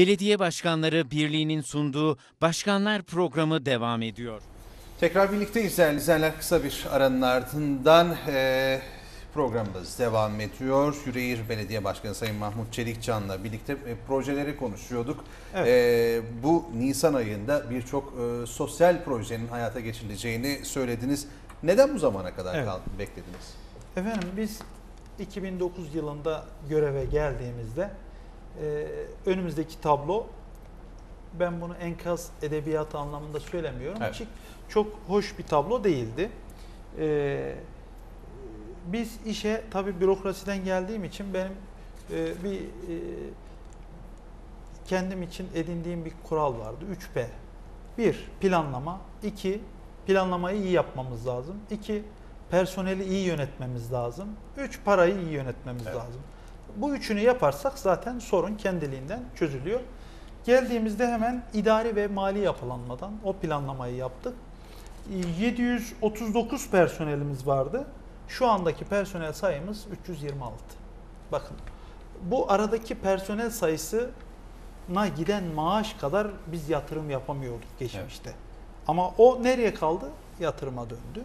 Belediye Başkanları Birliği'nin sunduğu Başkanlar programı devam ediyor. Tekrar birlikteyiz değerli izleyenler. Kısa bir aranın ardından e, programımız devam ediyor. Yüreğir Belediye Başkanı Sayın Mahmut Çelikcan'la birlikte e, projeleri konuşuyorduk. Evet. E, bu Nisan ayında birçok e, sosyal projenin hayata geçirileceğini söylediniz. Neden bu zamana kadar Evet. kal- beklediniz? Efendim biz 2009 yılında göreve geldiğimizde e, önümüzdeki tablo ben bunu enkaz edebiyatı anlamında söylemiyorum. Evet. Çünkü çok hoş bir tablo değildi. E, biz işe tabii bürokrasiden geldiğim için benim e, bir e, kendim için edindiğim bir kural vardı. 3P. 1. Planlama. 2. Planlamayı iyi yapmamız lazım. 2. Personeli iyi yönetmemiz lazım. 3. Parayı iyi yönetmemiz Evet. lazım. Bu üçünü yaparsak zaten sorun kendiliğinden çözülüyor. Geldiğimizde hemen idari ve mali yapılanmadan o planlamayı yaptık. 739 personelimiz vardı. Şu andaki personel sayımız 326. Bakın bu aradaki personel sayısına giden maaş kadar biz yatırım yapamıyorduk geçmişte. Ama o nereye kaldı? Yatırıma döndü.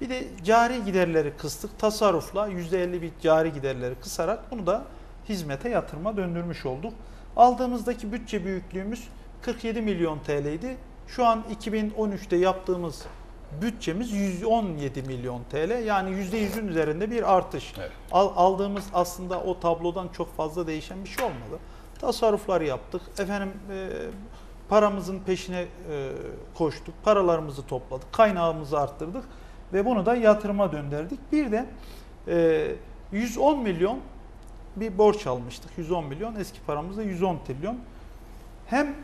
Bir de cari giderleri kıstık. Tasarrufla %50 bir cari giderleri kısarak bunu da hizmete yatırıma döndürmüş olduk. Aldığımızdaki bütçe büyüklüğümüz 47 milyon TL'ydi. Şu an 2013'te yaptığımız bütçemiz 117 milyon TL. Yani %100'ün üzerinde bir artış. Evet. Al- aldığımız aslında o tablodan çok fazla değişen bir şey olmadı. Tasarruflar yaptık. Efendim e, paramızın peşine e, koştuk. Paralarımızı topladık. Kaynağımızı arttırdık ve bunu da yatırıma döndürdük. Bir de e, 110 milyon bir borç almıştık. 110 milyon eski paramızda 110 trilyon. Hem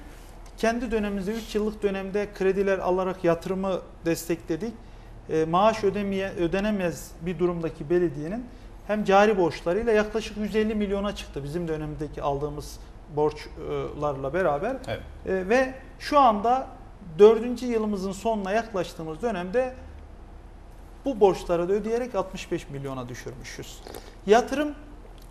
kendi dönemimizde 3 yıllık dönemde krediler alarak yatırımı destekledik. E, maaş ödemeye, ödenemez bir durumdaki belediyenin hem cari borçlarıyla yaklaşık 150 milyona çıktı bizim dönemdeki aldığımız borçlarla beraber. Evet. E, ve şu anda dördüncü yılımızın sonuna yaklaştığımız dönemde bu borçları da ödeyerek 65 milyona düşürmüşüz. Yatırım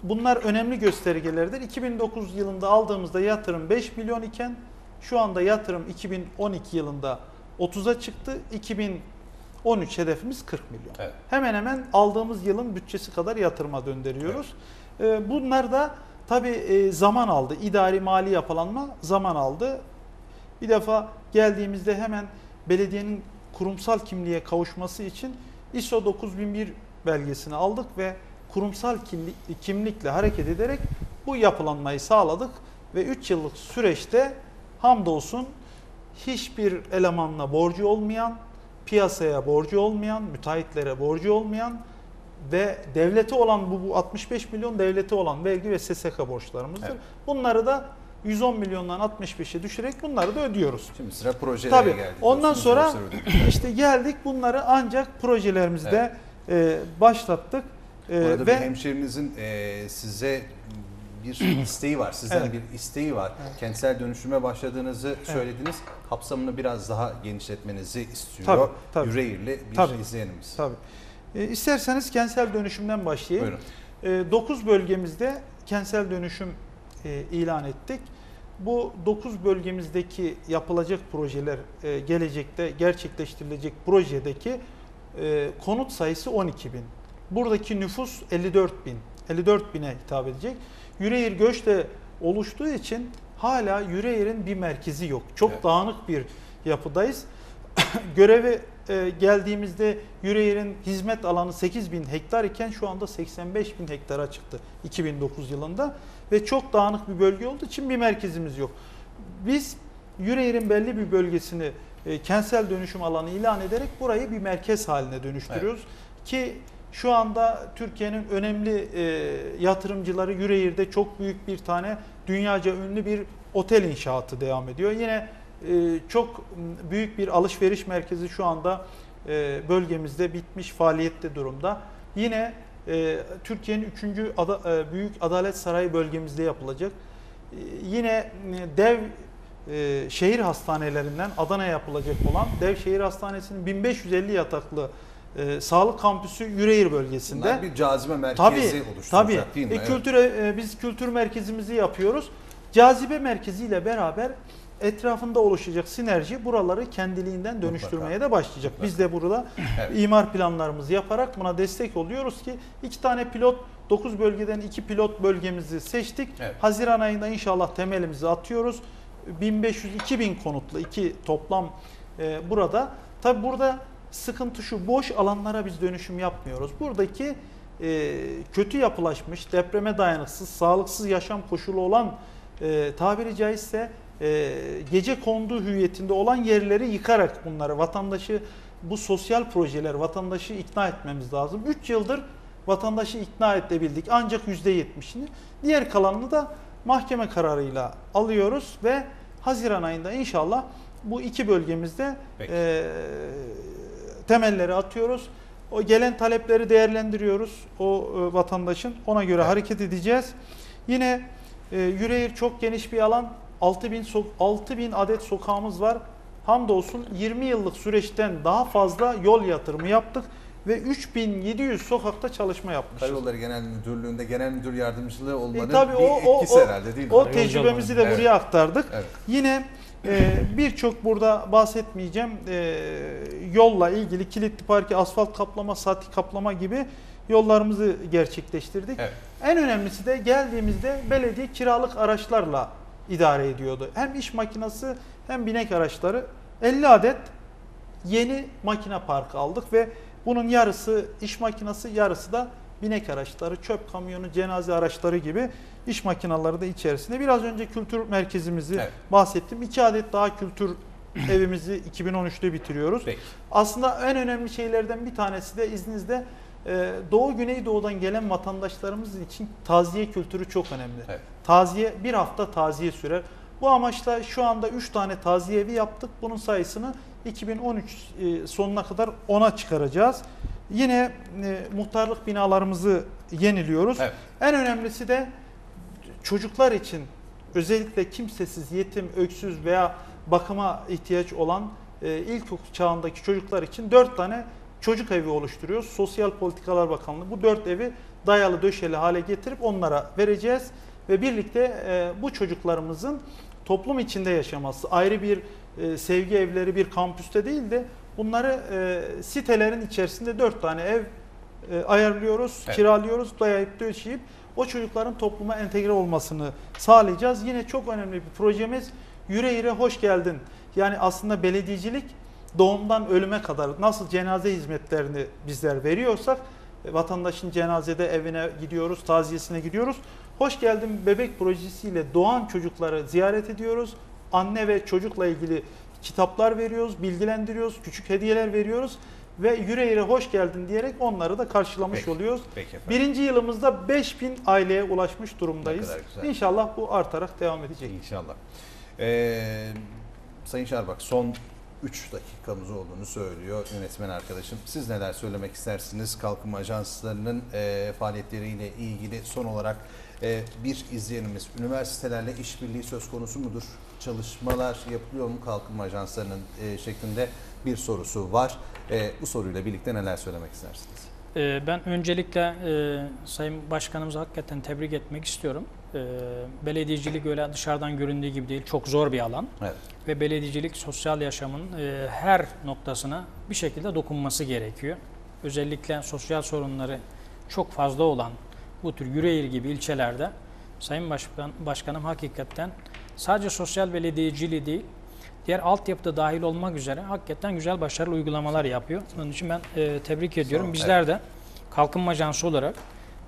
bunlar önemli göstergelerdir. 2009 yılında aldığımızda yatırım 5 milyon iken şu anda yatırım 2012 yılında 30'a çıktı. 2013 hedefimiz 40 milyon. Evet. Hemen hemen aldığımız yılın bütçesi kadar yatırıma döndürüyoruz. Ee, Bunlar da tabii e, zaman aldı. İdari mali yapılanma zaman aldı. Bir defa geldiğimizde hemen belediyenin kurumsal kimliğe kavuşması için ISO 9001 belgesini aldık ve kurumsal kimli- kimlikle hareket ederek bu yapılanmayı sağladık ve 3 yıllık süreçte hamdolsun hiçbir elemanla borcu olmayan, piyasaya borcu olmayan, müteahhitlere borcu olmayan ve devleti olan bu, bu 65 milyon devleti olan vergi ve SSK borçlarımızdır. Evet. Bunları da 110 milyondan 65'e düşürerek bunları da ödüyoruz. Şimdi sıra projelere Tabii. geldi. Ondan sonra işte geldik bunları ancak projelerimizde e, başlattık. E, Bu arada ve bir hemşerinizin e, size bir isteği var. Sizden Evet. bir isteği var. Evet. Kentsel dönüşüme başladığınızı söylediniz. Kapsamını biraz daha genişletmenizi istiyor. Tabii, tabii. Yüreğirli bir Tabii. izleyenimiz. tabii. E, isterseniz kentsel dönüşümden başlayayım. Buyurun. 9 bölgemizde kentsel dönüşüm e, ilan ettik. Bu 9 bölgemizdeki yapılacak projeler e, gelecekte gerçekleştirilecek projedeki e, konut sayısı 12 bin. Buradaki nüfus 54 bin. 54 bine hitap edecek. Yüreğir göçte oluştuğu için hala Yüreğir'in bir merkezi yok. Çok Evet. dağınık bir yapıdayız. Göreve e, geldiğimizde Yüreğir'in hizmet alanı 8 bin hektar iken şu anda 85 bin hektara çıktı 2009 yılında ve çok dağınık bir bölge olduğu için bir merkezimiz yok. Biz Yüreğir'in belli bir bölgesini e, kentsel dönüşüm alanı ilan ederek burayı bir merkez haline dönüştürüyoruz ki şu anda Türkiye'nin önemli e, yatırımcıları Yüreğir'de çok büyük bir tane dünyaca ünlü bir otel inşaatı devam ediyor. Yine e, çok büyük bir alışveriş merkezi şu anda e, bölgemizde bitmiş faaliyette durumda. Yine e, Türkiye'nin 3. büyük adalet sarayı bölgemizde yapılacak. E, yine e, dev e, şehir hastanelerinden Adana yapılacak olan dev şehir hastanesinin 1550 yataklı e, sağlık kampüsü Yüreğir bölgesinde. Bunlar bir cazibe merkezi Tabii, oluşturacak tabii. değil mi? E, kültüre, e, biz kültür merkezimizi yapıyoruz. Cazibe merkeziyle beraber etrafında oluşacak sinerji buraları kendiliğinden dönüştürmeye de başlayacak. Biz de burada Evet. imar planlarımızı yaparak buna destek oluyoruz ki iki tane pilot 9 bölgeden iki pilot bölgemizi seçtik. Evet. Haziran ayında inşallah temelimizi atıyoruz. 1500-2000 konutlu iki toplam e, burada. Tabi burada sıkıntı şu boş alanlara biz dönüşüm yapmıyoruz. Buradaki e, kötü yapılaşmış, depreme dayanıksız, sağlıksız yaşam koşulu olan e, tabiri caizse e, gece kondu hüviyetinde olan yerleri yıkarak bunları vatandaşı bu sosyal projeler vatandaşı ikna etmemiz lazım. 3 yıldır vatandaşı ikna edebildik ancak %70'ini. Diğer kalanını da mahkeme kararıyla alıyoruz ve Haziran ayında inşallah bu iki bölgemizde Peki. e, temelleri atıyoruz. O gelen talepleri değerlendiriyoruz. O e, vatandaşın ona göre Evet. hareket edeceğiz. Yine e, Yüreğir çok geniş bir alan. 6000 so 6000 adet sokağımız var. Hamdolsun 20 yıllık süreçten daha fazla yol yatırımı yaptık ve 3700 sokakta çalışma yapmışız. Karayolları Genel Müdürlüğü'nde genel müdür yardımcılığı olmanın E, tabii bir o- o- etkisi o- herhalde değil mi? O tecrübemizi de Evet. buraya aktardık. Evet. Yine e, birçok burada bahsetmeyeceğim e, yolla ilgili kilitli parke, asfalt kaplama, sati kaplama gibi yollarımızı gerçekleştirdik. Evet. En önemlisi de geldiğimizde belediye kiralık araçlarla idare ediyordu. Hem iş makinesi hem binek araçları 50 adet yeni makine parkı aldık ve bunun yarısı iş makinesi, yarısı da binek araçları, çöp kamyonu, cenaze araçları gibi iş makineleri de içerisinde. Biraz önce kültür merkezimizi Evet. bahsettim. İki adet daha kültür evimizi 2013'te bitiriyoruz. Peki. Aslında en önemli şeylerden bir tanesi de izninizle Doğu Güneydoğu'dan gelen vatandaşlarımız için taziye kültürü çok önemli. Evet. Taziye bir hafta taziye sürer. Bu amaçla şu anda 3 tane taziye evi yaptık. Bunun sayısını 2013 e, sonuna kadar 10'a çıkaracağız. Yine e, muhtarlık binalarımızı yeniliyoruz. Evet. En önemlisi de çocuklar için özellikle kimsesiz, yetim, öksüz veya bakıma ihtiyaç olan e, ilkokul çağındaki çocuklar için 4 tane çocuk evi oluşturuyoruz. Sosyal Politikalar Bakanlığı bu 4 evi dayalı döşeli hale getirip onlara vereceğiz ve birlikte e, bu çocuklarımızın toplum içinde yaşaması, ayrı bir e, sevgi evleri bir kampüste değil de bunları e, sitelerin içerisinde 4 tane ev e, ayarlıyoruz, Evet. kiralıyoruz, dayayıp döşeyip o çocukların topluma entegre olmasını sağlayacağız. Yine çok önemli bir projemiz Yüreğir'e hoş geldin. Yani aslında belediyecilik doğumdan ölüme kadar nasıl cenaze hizmetlerini bizler veriyorsak e, vatandaşın cenazede evine gidiyoruz, taziyesine gidiyoruz. Hoş geldin bebek projesiyle doğan çocukları ziyaret ediyoruz. Anne ve çocukla ilgili kitaplar veriyoruz, bilgilendiriyoruz, küçük hediyeler veriyoruz ve Yüreğir'e hoş geldin diyerek onları da karşılamış Peki. oluyoruz. Peki efendim. Birinci yılımızda 5000 aileye ulaşmış durumdayız. İnşallah bu artarak devam edecek. İnşallah. Ee, Sayın Şarbak son 3 dakikamız olduğunu söylüyor yönetmen arkadaşım. Siz neler söylemek istersiniz? Kalkınma ajanslarının e, faaliyetleriyle ilgili son olarak e, bir izleyenimiz üniversitelerle işbirliği söz konusu mudur? Çalışmalar yapılıyor mu kalkınma ajanslarının e, şeklinde bir sorusu var. E, bu soruyla birlikte neler söylemek istersiniz? Ee, Ben öncelikle e, Sayın Başkanımızı hakikaten tebrik etmek istiyorum. Ee, Belediyecilik öyle dışarıdan göründüğü gibi değil, çok zor bir alan Evet. ve belediyecilik sosyal yaşamın e, her noktasına bir şekilde dokunması gerekiyor. Özellikle sosyal sorunları çok fazla olan bu tür Yüreğir gibi ilçelerde Sayın Başkan, Başkanım hakikaten sadece sosyal belediyeciliği değil, diğer altyapıda dahil olmak üzere hakikaten güzel başarılı uygulamalar yapıyor. Onun için ben e, tebrik ediyorum. olun. Bizler de kalkınma ajansı olarak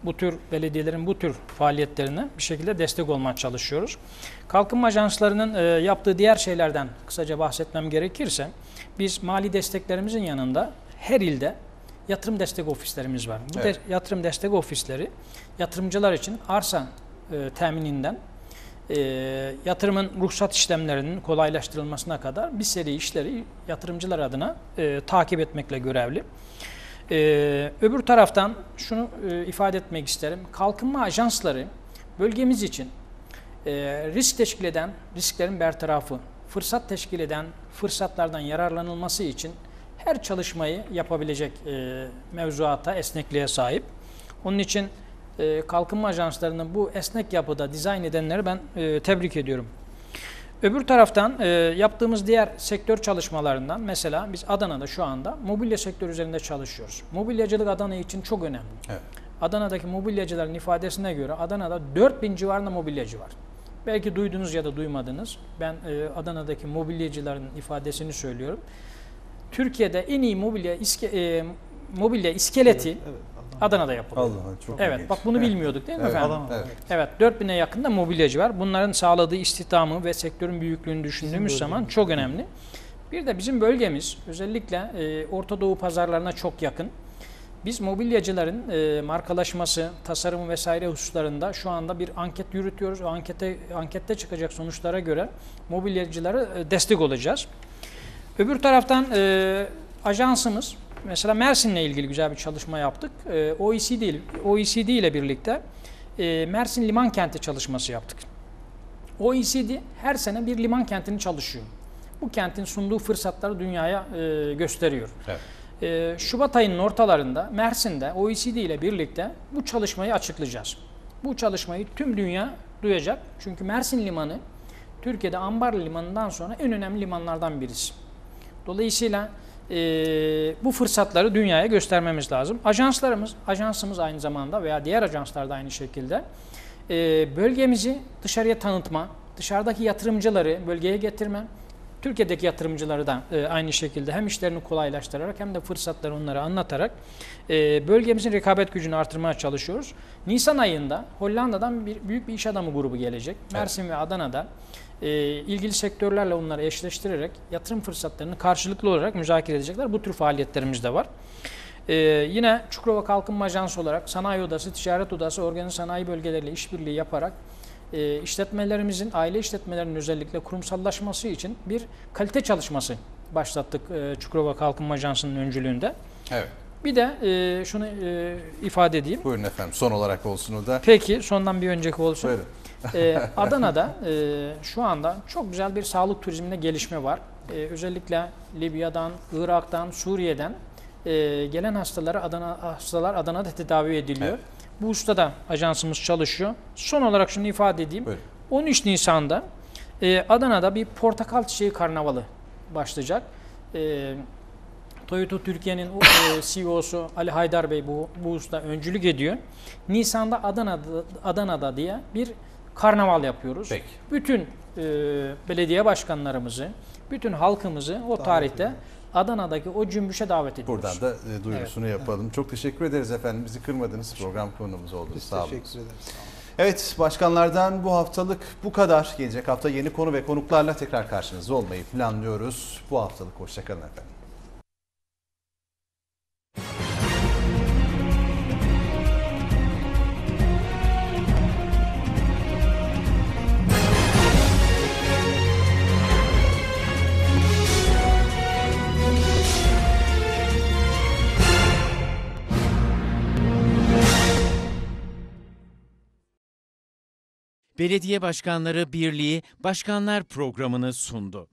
bu tür belediyelerin bu tür faaliyetlerine bir şekilde destek olmaya çalışıyoruz. Kalkınma ajanslarının e, yaptığı diğer şeylerden kısaca bahsetmem gerekirse biz mali desteklerimizin yanında her ilde yatırım destek ofislerimiz var. Bu Evet. de- yatırım destek ofisleri yatırımcılar için arsa e, temininden e, yatırımın ruhsat işlemlerinin kolaylaştırılmasına kadar bir seri işleri yatırımcılar adına e, takip etmekle görevli. E, öbür taraftan şunu e, ifade etmek isterim. Kalkınma ajansları bölgemiz için e, risk teşkil eden risklerin bertarafı, fırsat teşkil eden fırsatlardan yararlanılması için her çalışmayı yapabilecek e, mevzuata, esnekliğe sahip. Onun için e, kalkınma ajanslarının bu esnek yapıda dizayn edenleri ben e, tebrik ediyorum. Öbür taraftan e, yaptığımız diğer sektör çalışmalarından mesela biz Adana'da şu anda mobilya sektörü üzerinde çalışıyoruz. Mobilyacılık Adana için çok önemli. Evet. Adana'daki mobilyacıların ifadesine göre Adana'da 4000 civarında mobilyacı var. Belki duydunuz ya da duymadınız. Ben e, Adana'daki mobilyacıların ifadesini söylüyorum. Türkiye'de en iyi mobilya iske, e, mobilya iskeleti Evet, Adana. Adana'da yapılıyor. Allah'ım çok Evet, ilginç. bak bunu bilmiyorduk değil mi Evet, efendim? Adana. Evet. Evet, 4000'e yakında mobilyacı var. Bunların sağladığı istihdamı ve sektörün büyüklüğünü düşündüğümüz zaman çok önemli. Bir de bizim bölgemiz özellikle e, Orta Doğu pazarlarına çok yakın. Biz mobilyacıların e, markalaşması, tasarımı vesaire hususlarında şu anda bir anket yürütüyoruz. O ankete ankette çıkacak sonuçlara göre mobilyacılara e, destek olacağız. Öbür taraftan e, ajansımız mesela Mersin'le ilgili güzel bir çalışma yaptık. E, OECD, ile- OECD ile birlikte e, Mersin Liman Kenti çalışması yaptık. OECD her sene bir liman kentini çalışıyor. Bu kentin sunduğu fırsatları dünyaya e, gösteriyor. Evet. E, Şubat ayının ortalarında Mersin'de OECD ile birlikte bu çalışmayı açıklayacağız. Bu çalışmayı tüm dünya duyacak. Çünkü Mersin Limanı Türkiye'de Ambarlı Limanı'ndan sonra en önemli limanlardan birisi. Dolayısıyla e, bu fırsatları dünyaya göstermemiz lazım. Ajanslarımız, ajansımız aynı zamanda veya diğer ajanslar da aynı şekilde e, bölgemizi dışarıya tanıtma, dışarıdaki yatırımcıları bölgeye getirme, Türkiye'deki yatırımcıları da e, aynı şekilde hem işlerini kolaylaştırarak hem de fırsatları onlara anlatarak e, bölgemizin rekabet gücünü artırmaya çalışıyoruz. Nisan ayında Hollanda'dan bir büyük bir iş adamı grubu gelecek. Mersin ve Adana'da e, ilgili sektörlerle onları eşleştirerek yatırım fırsatlarını karşılıklı olarak müzakere edecekler. Bu tür faaliyetlerimiz de var. Ee, yine Çukurova Kalkınma Ajansı olarak Sanayi Odası, Ticaret Odası, organize sanayi bölgeleriyle işbirliği yaparak e, işletmelerimizin, aile işletmelerinin özellikle kurumsallaşması için bir kalite çalışması başlattık e, Çukurova Kalkınma Ajansı'nın öncülüğünde. Evet. Bir de e, şunu e, ifade edeyim. Buyurun efendim. Son olarak olsun o da. Peki sondan bir önceki olsun. Buyurun. Ee, Adana'da e, şu anda çok güzel bir sağlık turizminde gelişme var. Ee, özellikle Libya'dan, Irak'tan, Suriye'den e, gelen hastaları Adana hastalar Adana'da tedavi ediliyor. Evet. Bu usta da ajansımız çalışıyor. Son olarak şunu ifade edeyim. Buyurun. 13 Nisan'da e, Adana'da bir portakal çiçeği karnavalı başlayacak. E, Toyota Türkiye'nin e, CEO'su Ali Haydar Bey bu, bu usta öncülük ediyor. Nisan'da Adana'da, Adana'da diye bir karnaval yapıyoruz. Peki. Bütün e, belediye başkanlarımızı, bütün halkımızı o tarihte Adana'daki o cümbüşe davet ediyoruz. Buradan da e, duyurusunu yapalım. Çok teşekkür ederiz efendim. Bizi kırmadınız. Program konuğumuz oldunuz. Biz Sağ olun. teşekkür ederiz. Sağ olun. Evet başkanlardan bu haftalık bu kadar. Gelecek hafta yeni konu ve konuklarla tekrar karşınızda olmayı planlıyoruz. Bu haftalık hoşçakalın efendim. Belediye Başkanları Birliği Başkanlar programını sundu.